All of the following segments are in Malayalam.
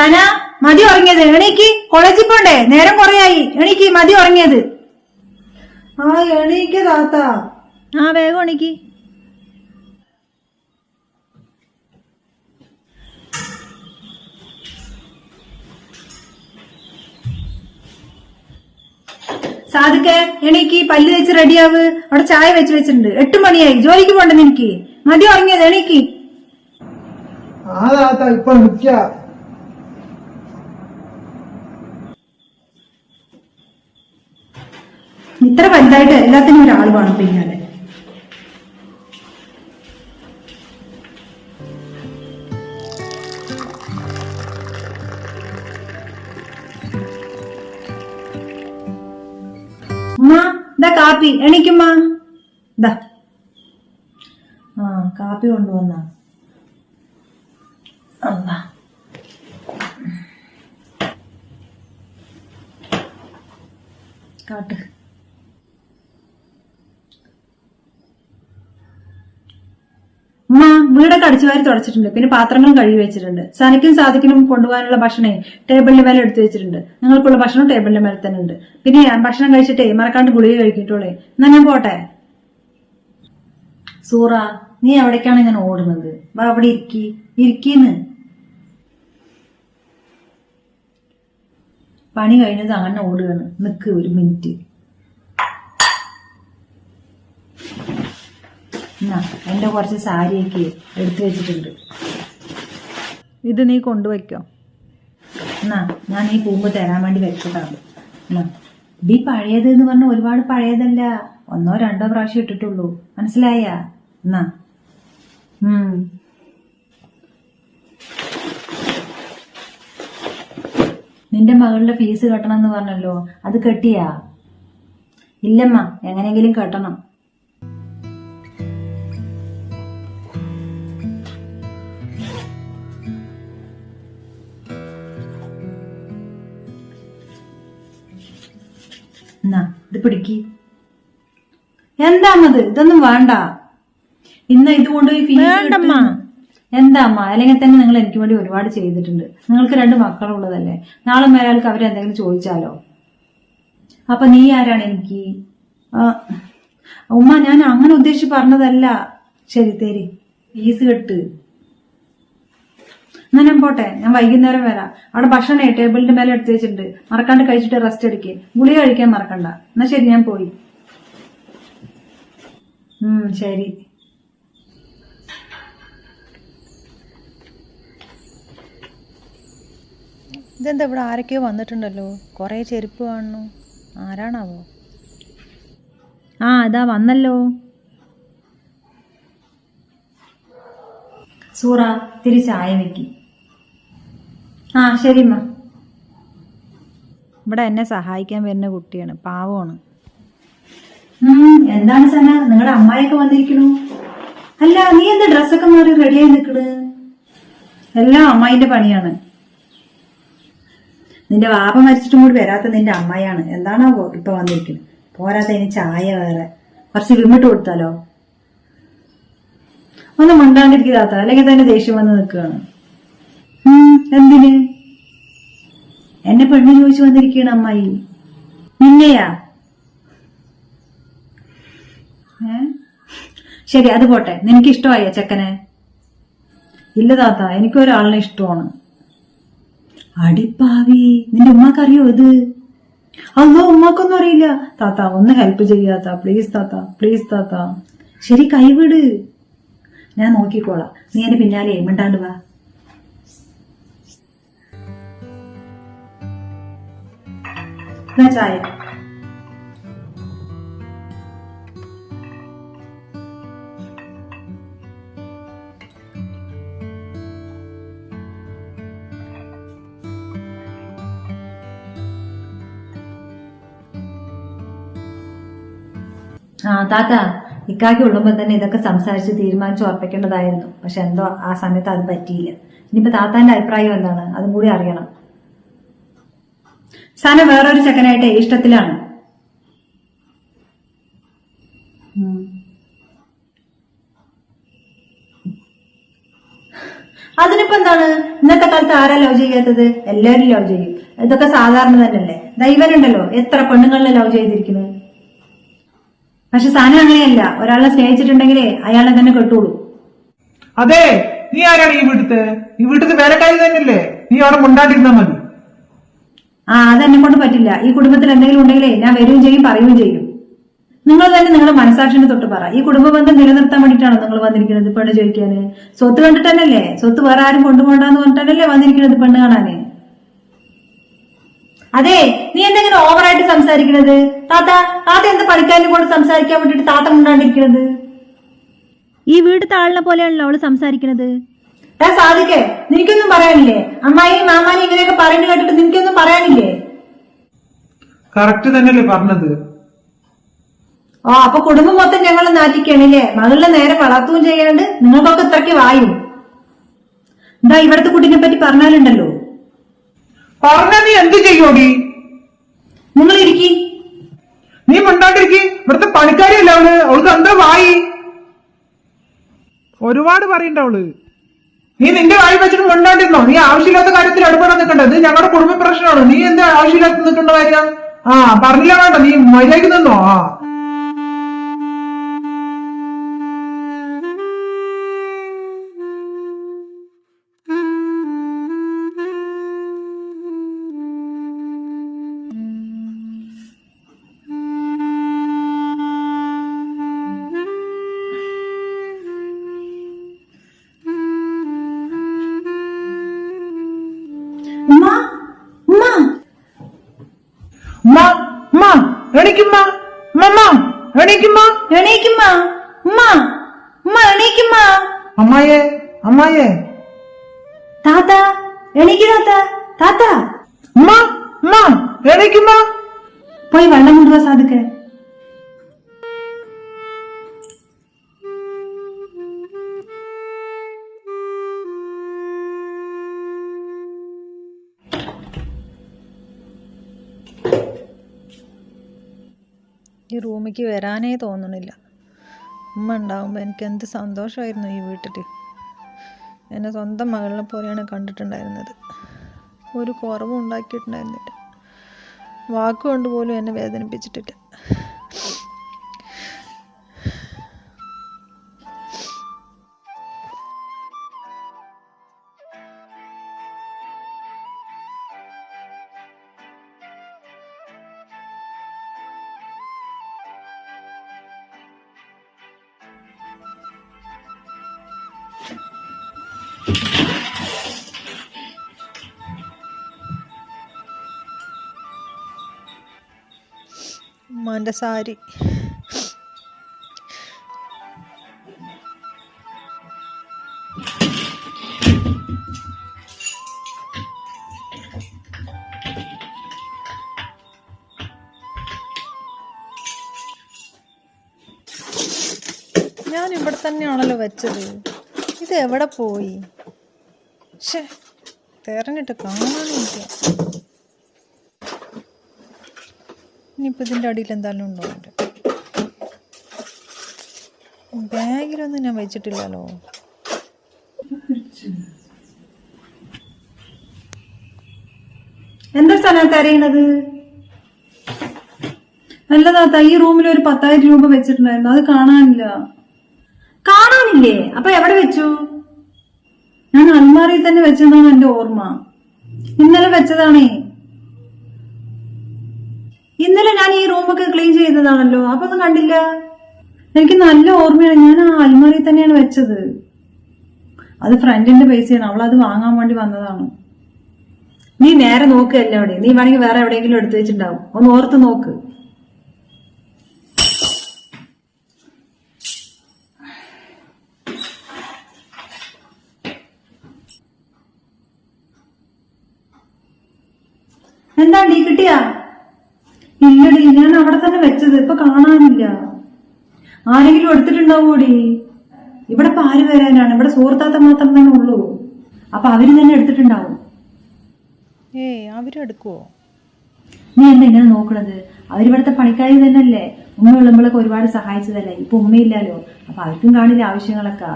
സന മതി ഉറങ്ങിയത്. എണീക്ക്. കോളേജിൽ പോണ്ടേ? നേരം കുറയായി. എണീക്ക്. മതി ഉറങ്ങിയത്. ആ എണീക്ക് താത്ത. ആ വേഗം എണീക്ക്. സാധിക്കെ എണീക്ക്. പല്ല് തേച്ച് റെഡിയാവ്. അവിടെ ചായ വെച്ച് വെച്ചിട്ടുണ്ട്. എട്ട് മണിയായി. ജോലിക്ക് പോണ്ടെന്ന് എനിക്ക് മതി ഉറങ്ങിയത്. എണീക്ക്. ആ താത്ത. ഇപ്പൊ ഇത്ര വലുതായിട്ട് എല്ലാത്തിനും ഒരാൾ വേണം പിന്നാലെ. കാപ്പി. എണീക്കുമ്മ ഇതാ. ആ കാപ്പി കൊണ്ടുവന്ന. കാട്ട്. വീടൊക്കെ അടിച്ചു വാരി തുടച്ചിട്ടുണ്ട്. പിന്നെ പാത്രങ്ങൾ കഴുകി വെച്ചിട്ടുണ്ട്. സനക്കും സാധിക്കിനും കൊണ്ടുപോകാനുള്ള ഭക്ഷണേ ടേബിളിന്റെ മേലെ എടുത്തു വെച്ചിട്ടുണ്ട്. നിങ്ങൾക്കുള്ള ഭക്ഷണം ടേബിളിന്റെ മേലെ തന്നെ ഉണ്ട്. പിന്നെ ഞാൻ ഭക്ഷണം കഴിച്ചിട്ടേ മറക്കാണ്ട് ഗുളിക കഴിക്കിട്ടോളേ എന്നാ ഞാൻ പോട്ടെ? സൂറ നീ എവിടേക്കാണ് ഇങ്ങനെ ഓടുന്നത്? വാ അവിടെ ഇരിക്കി. ഇരിക്കീന്ന്. പണി കഴിഞ്ഞത് അങ്ങനെ ഓടുകയാണ്. നിൽക്ക് ഒരു മിനിറ്റ്. എന്റെ കുറച്ച് സാരിയൊക്കെ എടുത്തു വെച്ചിട്ടുണ്ട്. ഇത് നീ കൊണ്ടുവയ്ക്കോ? എന്നാ ഞാൻ ഈ പോകുമ്പോ തരാൻ വേണ്ടി വെച്ചതാണ്. എന്നാ ഇത് ഈ പഴയത് എന്ന് പറഞ്ഞ ഒരുപാട് പഴയതല്ല. ഒന്നോ രണ്ടോ പ്രാവശ്യം ഇട്ടിട്ടുള്ളൂ. മനസ്സിലായ? എന്നാ. നിന്റെ മകളുടെ ഫീസ് കെട്ടണം എന്ന് പറഞ്ഞല്ലോ. അത് കെട്ടിയാ? ഇല്ലമ്മ എങ്ങനെയെങ്കിലും കെട്ടണം. ഇത് പിടിക്ക്. എന്താമ്മത് ഇതൊന്നും വേണ്ട. ഇന്ന് ഇത് കൊണ്ടുപോയി ഫീസ് എന്താ അമ്മ അല്ലെങ്കിൽ തന്നെ നിങ്ങൾ എനിക്ക് വേണ്ടി ഒരുപാട് ചെയ്തിട്ടുണ്ട്. നിങ്ങൾക്ക് രണ്ട് മക്കളുള്ളതല്ലേ? നാളെ മേലാൾക്ക് അവരെന്തെങ്കിലും ചോദിച്ചാലോ? അപ്പൊ നീ ആരാണ് എനിക്ക്? ഉമ്മ ഞാൻ അങ്ങനെ ഉദ്ദേശിച്ച് പറഞ്ഞതല്ല. ശരി തരി. ഫീസ് കെട്ട്. എന്നാ ഞാൻ പോട്ടെ ഞാൻ വൈകുന്നേരം വരാം. അവിടെ ഭക്ഷണേ ടേബിളിന്റെ മേലെ എടുത്തു വെച്ചിട്ടുണ്ട്. മറക്കാണ്ട് കഴിച്ചിട്ട് റെസ്റ്റ് എടുക്കേ. ഗുളിക കഴിക്കാൻ മറക്കണ്ട. എന്നാ ശരി ഞാൻ പോയി. ഉം ശരി. ഇതെന്താ ഇവിടെ ആരൊക്കെയോ വന്നിട്ടുണ്ടല്ലോ? കുറേ ചെരുപ്പ് കാണുന്നു. ആരാണാവോ? ആ അതാ വന്നല്ലോ. സൂറ തിരി ചായ വെക്കി. ആ ശരി ഇവിടെ എന്നെ സഹായിക്കാൻ വരുന്ന കുട്ടിയാണ് പാവമാണ്. എന്താണ് സന? നിങ്ങളുടെ അമ്മായിയൊക്കെ വന്നിരിക്കണു അല്ല നീ എന്താ ഡ്രസ്സൊക്കെ മാറി റെഡിയായി നിക്കണ് എല്ലാം അമ്മായിന്റെ പണിയാണ്. നിന്റെ വാപ്പ മരിച്ചിട്ടും കൂടി വരാത്ത നിന്റെ അമ്മായിയാണ്. എന്താണോ ഇപ്പൊ വന്നിരിക്കുന്നത്? പോരാത്ത ഇനി ചായ വേറെ. കുറച്ച് വിമിട്ട് കൊടുത്താലോ? ഒന്ന് മിണ്ടാണ്ടിരിക്കാത്ത അല്ലെങ്കിൽ തന്നെ ദേഷ്യം വന്ന് നിൽക്കുകയാണ്. എന്തിന്? എന്നെ പെണ്ണ് ചോദിച്ചു വന്നിരിക്കുകയാണ് അമ്മായി. നിന്നെയാ? ഏ? ശരി അത് പോട്ടെ. നിനക്ക് ഇഷ്ടമായ ചെക്കനെ? ഇല്ല താത്ത. എനിക്കൊരാളിനെ ഇഷ്ടമാണ്. അടിപ്പാവി നിന്റെ ഉമ്മാക്കറിയോ ഇത്? അതോ ഉമ്മാക്കൊന്നും അറിയില്ല. താത്ത ഒന്ന് ഹെൽപ്പ് ചെയ്യാത്ത പ്ലീസ് താത്ത. പ്ലീസ് താത്ത. ശരി കൈവിട്. ഞാൻ നോക്കിക്കോളാം. നീ എന്റെ പിന്നാലെ മിണ്ടാണ്ട് വാ. എന്നാ ചായ. ആ താത്ത ഇക്കാക്കി ഉള്ളുമ്പോ തന്നെ ഇതൊക്കെ സംസാരിച്ച് തീരുമാനിച്ച് ഉറപ്പിക്കേണ്ടതായിരുന്നു. പക്ഷെ എന്തോ ആ സമയത്ത് അത് പറ്റിയില്ല. ഇനിയിപ്പോ താത്താന്റെ അഭിപ്രായം എന്താണ്? അതും കൂടി അറിയണം. സന വേറൊരു ചെക്കനായിട്ട് ഇഷ്ടത്തിലാണ്. അതിനിപ്പോ എന്താണ്? ഇന്നത്തെ കാലത്ത് ആരാ ലവ് ചെയ്യാത്തത്? എല്ലാവരും ലവ് ചെയ്യും. ഇതൊക്കെ സാധാരണ തന്നെയല്ലേ? ദൈവനുണ്ടല്ലോ എത്ര പെണ്ണുങ്ങളെ ലവ് ചെയ്തിരിക്കുന്നത് പക്ഷെ സാധനം അങ്ങനെയല്ല. ഒരാളെ സ്നേഹിച്ചിട്ടുണ്ടെങ്കിലേ അയാളെ തന്നെ കെട്ടുള്ളൂ. അതെ നീ ആരാണ് ഈ വീട്ടിൽ ഈ വീട്ടിൽ വേലക്കാരി തന്നെയല്ലേ? നീ അവിടെ മുണ്ടാണ്ടിരുന്നാ മതി. ആ അതെന്നെ കൊണ്ട് പറ്റില്ല. ഈ കുടുംബത്തിൽ എന്തെങ്കിലും ഉണ്ടെങ്കിലേ ഞാൻ വരികയും ചെയ്യും പറയുകയും ചെയ്യും. നിങ്ങൾ തന്നെ നിങ്ങളുടെ മനസാക്ഷിനെ തൊട്ട് പറ. ഈ കുടുംബ ബന്ധം നിലനിർത്താൻ വേണ്ടിയിട്ടാണോ നിങ്ങൾ വന്നിരിക്കുന്നത് പെണ്ണ് ചോദിക്കാന്? സ്വത്ത് കണ്ടിട്ടല്ലേ സ്വത്ത് വേറെ ആരും കൊണ്ടുപോകണ്ടെന്ന് പറഞ്ഞിട്ടല്ലേ വന്നിരിക്കുന്നത് പെണ്ണ് കാണാന്? അതെ നീ എന്തെങ്കിലും ഓവറായിട്ട് സംസാരിക്കണത്? താത്ത താത്ത എന്ത് പഠിക്കാനും കൊണ്ട് സംസാരിക്കാൻ വേണ്ടിട്ട് താത്ത മുണ്ടാണ്ടിരിക്കുന്നത് ഈ വീട് താഴ്ന്ന പോലെയാണല്ലോ അവൾ സംസാരിക്കണത്. ഏ സാധിക്കേ? നിനക്കൊന്നും പറയാനില്ലേ? അമ്മായി മാമാനി ഇങ്ങനെയൊക്കെ പറയുന്നത് കേട്ടിട്ട് നിനക്കൊന്നും പറയാനില്ലേ? കറക്റ്റ് തന്നെയല്ലേ പറഞ്ഞത്. ഓ അപ്പൊ കുടുംബം മൊത്തം ഞങ്ങൾ നാറ്റിക്കണില്ലേ മകളിനെ നേരെ വളർത്തുകയും ചെയ്യാണ്ട് നിങ്ങൾക്കൊക്കെ ഇത്രയ്ക്ക് വായും. എന്താ ഇവിടുത്തെ കുട്ടിനെ പറ്റി പറഞ്ഞാലുണ്ടല്ലോ. പറഞ്ഞ നീ എന്ത് ചെയ്യോടി നിങ്ങൾ ഇരിക്കി. നീ മിണ്ടാണ്ടിരിക്കി. ഇവിടുത്തെ പണിക്കാരിയല്ല അവൾ? അവൾക്ക് എന്താ വായി? ഒരുപാട് പറയണ്ട അവൾ. നീ നിന്റെ വായി വെച്ചിട്ട് മിണ്ടാണ്ടിരുന്നോ? നീ ആവശ്യമില്ലാത്ത കാര്യത്തിൽ ഇടപെടാൻ നിൽക്കണ്ട ഇത് ഞങ്ങളുടെ കുടുംബ പ്രശ്നമാണ്. നീ എന്താ ആവശ്യമില്ലാത്ത നിൽക്കേണ്ട കാര്യം? ആ പറഞ്ഞില്ല വേണ്ട. നീ മര്യാദയ്ക്ക് നിന്നോ? ആ. അമ്മായെ അമ്മായേ താത്ത എണീക്ക് താത്ത താത്ത. പോയി വെള്ളം കൊണ്ടുപോവാ സാധിക്കേ. ഈ റൂമിലേക്ക് വരാനേ തോന്നണില്ല. ഉമ്മ ഉണ്ടാകുമ്പോൾ എനിക്ക് എന്ത് സന്തോഷമായിരുന്നു ഈ വീട്ടിൽ എന്നെ സ്വന്തം മകളിനെ പോലെയാണ് കണ്ടിട്ടുണ്ടായിരുന്നത്. ഒരു കുറവും ഉണ്ടാക്കിയിട്ടുണ്ടായിരുന്നില്ല. വാക്കുകൊണ്ട് പോലും എന്നെ വേദനിപ്പിച്ചിട്ടില്ല. ഉമ്മാന്റെ സാരി. ഞാൻ ഇവിടെ തന്നെയാണല്ലോ വെച്ചത്. ഇത് എവിടെ പോയി? തെരഞ്ഞിട്ട് കാണാനില്ല ഇനിയിപ്പോൾ ഇതിന്റെ അടിയിൽ എന്തായാലും ഉണ്ടോ എന്റെ ബാഗിലൊന്നും ഞാൻ വെച്ചിട്ടില്ലല്ലോ. എന്താ സ്ഥലം അല്ല താത്ത ഈ റൂമിൽ ഒരു പത്തായിരം രൂപ വെച്ചിട്ടുണ്ടായിരുന്നു. അത് കാണാനില്ല. കാണാനില്ലേ? അപ്പൊ എവിടെ വെച്ചു? ഞാൻ അൽമാറിയിൽ തന്നെ വെച്ചതാണ് എന്റെ ഓർമ്മ. ഇന്നലെ വെച്ചതാണേ. ഇന്നലെ ഞാൻ ഈ റൂമൊക്കെ ക്ലീൻ ചെയ്തതാണല്ലോ അപ്പൊ ഒന്നും കണ്ടില്ല. എനിക്ക് നല്ല ഓർമ്മയാണ് ഞാൻ ആ അൽമാരി തന്നെയാണ് വെച്ചത്. അത് ഫ്രണ്ടിന്റെ പൈസയാണ് അവൾ അത് വാങ്ങാൻ വേണ്ടി വന്നതാണ്. നീ നേരെ നോക്കുകയല്ല അവിടെ നീ വേണമെങ്കിൽ വേറെ എവിടെയെങ്കിലും എടുത്തു വെച്ചിട്ടുണ്ടാവും. ഒന്ന് ഓർത്ത് നോക്ക്. എന്താ ഡീ കിട്ടിയാ? ഇല്ലടി ഞാൻ അവിടെ തന്നെ വെച്ചത്. ഇപ്പൊ കാണാനില്ല. ആരെങ്കിലും എടുത്തിട്ടുണ്ടാവോടി? ഇവിടെ ഇപ്പൊ ആര് വരാനാണ്? ഇവിടെ സുഹൃത്താത്ത മാത്രം തന്നെ ഉള്ളൂ. അപ്പൊ അവർ തന്നെ എടുത്തിട്ടുണ്ടാവും. ഏയ് അവരെടുക്കുവോ നീ എന്താ ഇങ്ങനെ നോക്കണത്? അവരിവിടുത്തെ പണിക്കാരി തന്നെയല്ലേ? ഉമ്മ ഉള്ളുമ്പോഴൊക്കെ ഒരുപാട് സഹായിച്ചതല്ലേ? ഇപ്പൊ ഉമ്മയില്ലല്ലോ. അപ്പൊ അവർക്കും കാണില്ല ആവശ്യങ്ങളൊക്കെ.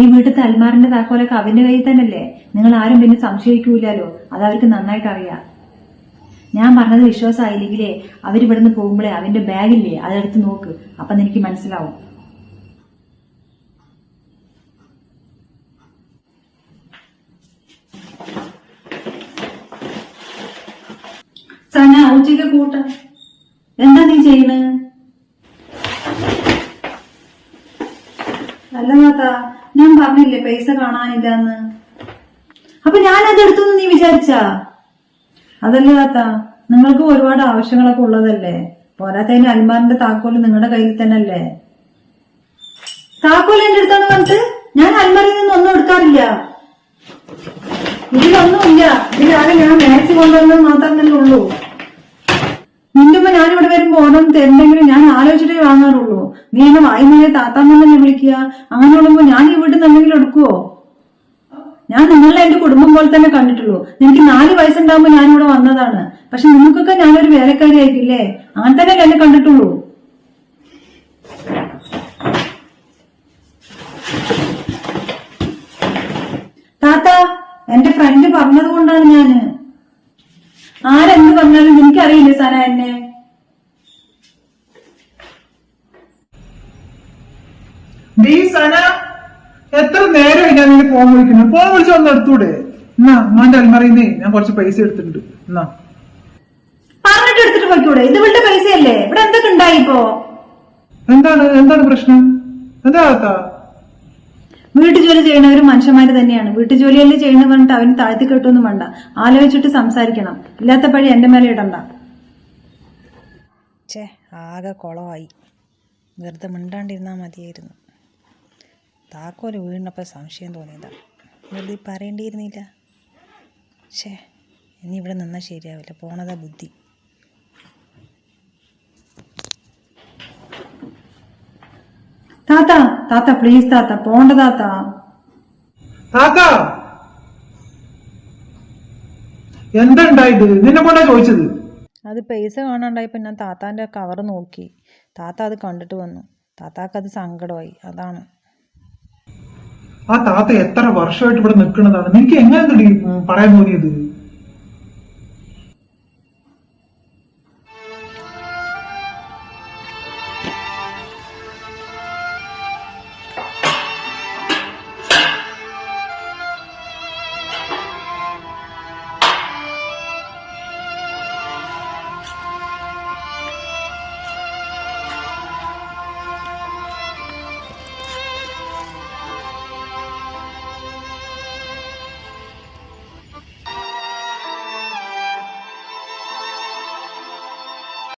ഈ വീട്ടിലത്തെ അൽമാറിന്റെ താക്കോലൊക്കെ അവന്റെ കയ്യിൽ തന്നെയല്ലേ? നിങ്ങൾ ആരും പിന്നെ സംശയിക്കൂലല്ലോ അത് അവർക്ക് നന്നായിട്ട് അറിയാം. ഞാൻ പറഞ്ഞത് വിശ്വാസമായില്ലെങ്കിലേ അവരിവിടുന്ന് പോകുമ്പോഴേ അവന്റെ ബാഗില്ലേ? അതെടുത്ത് നോക്ക്. അപ്പൊ എനിക്ക് മനസ്സിലാവും. സന ഉച്ചയ്ക്ക് കൂട്ട. എന്താ നീ ചെയ്യണ് അല്ല മാത്ത ഞാൻ പറഞ്ഞില്ലേ പൈസ കാണാനില്ലാന്ന്. അപ്പൊ ഞാൻ അത് നീ വിചാരിച്ചാ? അതല്ലേ താത്ത? നിങ്ങൾക്ക് ഒരുപാട് ആവശ്യങ്ങളൊക്കെ ഉള്ളതല്ലേ? പോരാത്തതിന് അൽമാറിന്റെ താക്കോൽ നിങ്ങളുടെ കയ്യിൽ തന്നെ അല്ലേ താക്കോൽ എന്റെ അടുത്താണ് പറഞ്ഞിട്ട് ഞാൻ അൽമാരിൽ നിന്ന് ഒന്നും എടുക്കാറില്ല. ഇതിലൊന്നുമില്ല. ഇതിലാകെ ഞാൻ മേച്ച് കൊണ്ടുവന്നത് മാത്രം തന്നെ ഉള്ളൂ. നിന്റെ ഉമ്മ ഞാനിവിടെ വരുമ്പോ ഓണം തരണ്ടെങ്കിലും ഞാൻ ആലോചിച്ചിട്ടേ വാങ്ങാറുള്ളൂ. നീ എന്നെ വായുന്നതിനെ താത്താമെന്നെ വിളിക്കുക? അങ്ങനെ ഉള്ളപ്പോ ഞാൻ ഇവിടെ വീട്ടിൽ നിന്ന് എന്തെങ്കിലും എടുക്കുവോ? ഞാൻ നിങ്ങളെ എന്റെ കുടുംബം പോലെ തന്നെ കണ്ടിട്ടുള്ളൂ. എനിക്ക് നാല് വയസ്സുണ്ടാകുമ്പോൾ ഞാനിവിടെ വന്നതാണ്. പക്ഷെ നിങ്ങൾക്കൊക്കെ ഞാനൊരു വേലക്കാരി ആയിട്ടില്ലേ അങ്ങനെ തന്നെ എന്നെ കണ്ടിട്ടുള്ളൂ. താത്ത എന്റെ ഫ്രണ്ട് പറഞ്ഞത് കൊണ്ടാണ് ഞാൻ. ആരെന്ത് പറഞ്ഞാലും എനിക്കറിയില്ല സന എന്നെ? സന എത്ര നേരമായി ഞാൻ നിന്നെ ഫോൺ വിളിക്കുന്നു? ഫോൺ വിളിച്ച് ഒന്ന് എടുത്തൂടെ? എന്നാ അമ്മാന്റെ അൽമറിയുന്നേ ഞാൻ കുറച്ച് പൈസ എടുത്തിട്ടുണ്ട്. എന്നാ. പറഞ്ഞിട്ട് എടുത്തിട്ട് പോയിക്കൂടെ? ഇത് ഇവളുടെ പൈസയല്ലേ? ഇവിടെ എന്തൊക്കെ ഉണ്ടായി ഇപ്പോ? എന്താണ് എന്താണ് പ്രശ്നം? എന്താ വീട്ടു ജോലി ചെയ്യണവർ മനുഷ്യന്മാര് തന്നെയാണ്. വീട്ടു ജോലിയല്ലേ ചെയ്യണമെന്ന് പറഞ്ഞിട്ട് അവന് താഴ്ത്തി കെട്ടൊന്നും വേണ്ട. ആലോചിച്ചിട്ട് സംസാരിക്കണം. ഇല്ലാത്ത പഴി എന്റെ മേലെ ഇടണ്ട. ആകെ കുളമായി വെറുതെ മിണ്ടാണ്ടിരുന്നാൽ മതിയായിരുന്നു. താക്കോൽ വീണപ്പോൾ സംശയം തോന്നിയതാണ് വെറുതെ പറയേണ്ടിയിരുന്നില്ല. ഛേ ഇനി ഇവിടെ നിന്നാൽ ശരിയാവില്ല. പോണതാ ബുദ്ധി. താത്ത താത്ത പ്ലീസ് താത്ത പോണ്ട താത്ത. താത്ത! നിന്നെ കൊണ്ടാ ചോദിച്ചത്? അത് പൈസ കാണാണ്ടായപ്പോൾ ഞാൻ താത്താന്റെ കവർ നോക്കി. താത്ത അത് കണ്ടിട്ട് വന്നു. താത്താക്ക് അത് സങ്കടമായി. അതാണ്. ആ താത്ത എത്ര വർഷമായിട്ട് ഇവിടെ നിൽക്കുന്നതാണ്? നിനക്ക് എങ്ങനെ പറയാൻ തോന്നിയത്?